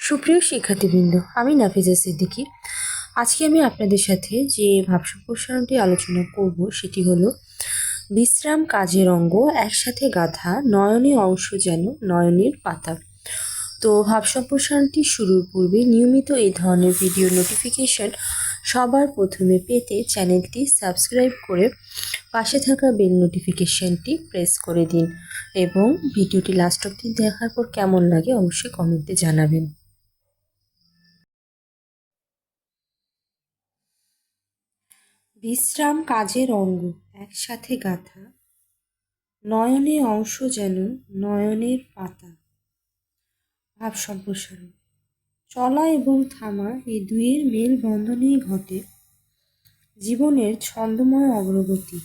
সুপ্রিয় শিক্ষার্থীবৃন্দ, আমি নাফিজা সিদ্দিকি। আজকে আমি আপনাদের সাথে যে ভাব সম্প্রসারণটি আলোচনা করব সেটি হলো, বিশ্রাম কাজের অঙ্গ একসাথে গাঁথা, নয়নী অংশ যেন নয়নের পাতা। তো ভাব সম্প্রসারণটি শুরুর পূর্বে নিয়মিত এই ধরনের ভিডিও নোটিফিকেশন সবার প্রথমে পেতে চ্যানেলটি সাবস্ক্রাইব করে পাশে থাকা বেল নোটিফিকেশনটি প্রেস করে দিন এবং ভিডিওটি লাস্ট অবধি দেখার পর কেমন লাগে অবশ্যই কমেন্টে জানাবেন। বিশ্রাম কাজের অঙ্গ, একসাথে গাঁথা। নয়নে অংশ যেন নয়নের পাতা। ভাব সম্প্রসারণ। চলা এবং থামা এই দুইয়ের মেলবন্ধনেই ঘটে জীবনের ছন্দময় অগ্রগতি।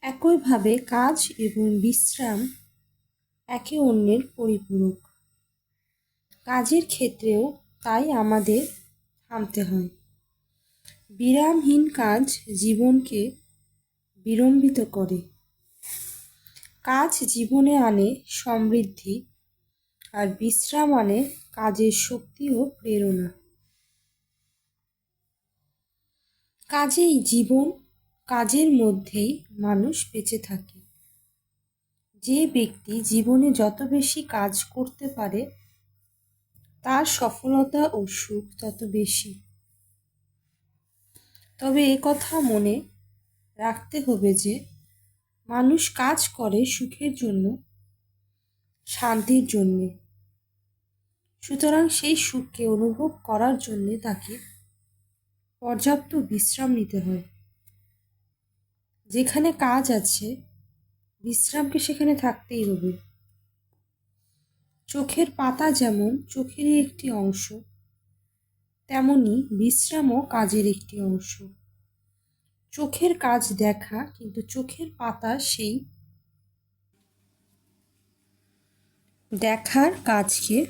একইভাবে কাজ এবং বিশ্রাম একে অন্যের পরিপূরক। কাজের ক্ষেত্রেও তাই আমাদের থামতে হয়। বিরামহীন কাজ জীবনকে বিলম্বিত করে। কাজ জীবনে আনে সমৃদ্ধি আর বিশ্রাম আনে কাজের শক্তি ও প্রেরণা। কাজেই জীবন কাজের মধ্যেই মানুষ বেঁচে থাকে। যে ব্যক্তি জীবনে যত বেশি কাজ করতে পারে তার সফলতা ও সুখ তত বেশি। তবে এ কথা মনে রাখতে হবে যে, মানুষ কাজ করে সুখের জন্য, শান্তির জন্যে। সুতরাং সেই সুখকে অনুভব করার জন্যে তাকে পর্যাপ্ত বিশ্রাম নিতে হয়। যেখানে কাজ আছে, বিশ্রামকে সেখানে থাকতেই হবে। চোখের পাতা যেমন চোখেরই একটি অংশ, তেমনি বিশ্রামও কাজের একটি অংশ। চোখের কাজ দেখা কিন্তু চোখের পাতা সেই। দেখার কাজকে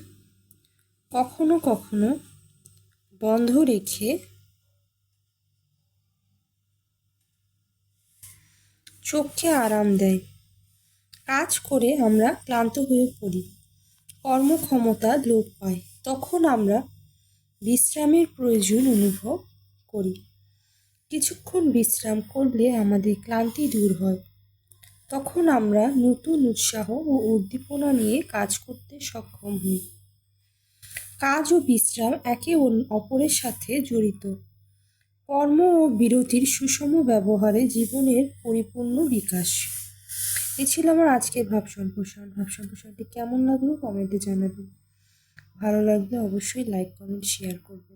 কখনো কখনো বন্ধ রেখে চোখকে আরাম দেয়। কাজ করে আমরা ক্লান্ত হয়ে পড়ি। কর্মক্ষমতা লোপ পায়, তখন আমরা বিশ্রামের প্রয়োজন অনুভব করি। কিছুক্ষণ বিশ্রাম করলে আমাদের ক্লান্তি দূর হয়। তখন আমরা নতুন উৎসাহ ও উদ্দীপনা নিয়ে কাজ করতে সক্ষম হই। কাজ ও বিশ্রাম একে অপরের সাথে জড়িত। কর্ম ও বিরতির সুষম ব্যবহারে জীবনের পরিপূর্ণ বিকাশ। এ ছিল আমার আজকের ভাব সম্প্রসারণ। ভাব সম্প্রসারণটি কেমন লাগল? কমেন্টে জানাবেন। ভালো লাগলে অবশ্যই লাইক কমেন্ট শেয়ার করবেন।